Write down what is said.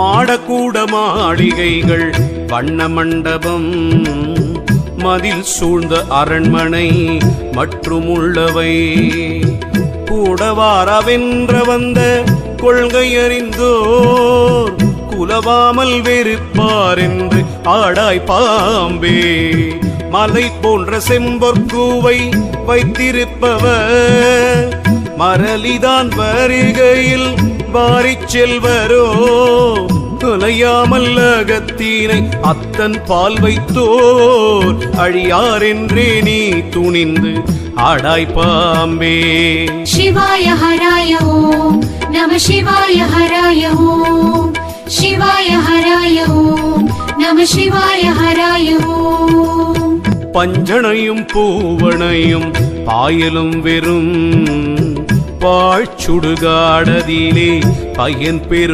மாடக்கூட மாளிகைகள் வண்ண மண்டபம் மதில் சூழ்ந்த அரண்மனை மற்றும் உள்ளவை கூடவாரவென்ற வந்த கொள்கை அறிந்தோர் குலவாமல் வெறுப்பார் என்று ஆடாய் பாம்பே. மலை போன்ற செம்பொற்கூவை வைத்திருப்பவர் மரளிதான் வருகையில் வாரி செல்வரோ தொலையாமல் அகத்தீனை அத்தன் பால் வைத்தோர். அழியாரென்றே நீ துணிந்து ஆடாய்ப்பாம்பே சிவாய ஹராய ஓம் நம சிவாய ஹராய ஓம். சிவாய ஹராய ஓம் நம சிவாய ஹராய ஓம். பஞ்சனையும் பூவனையும் பாயலும் வெறும் பாழ்ச்சுடுகாடதிலே பயன் பெறும்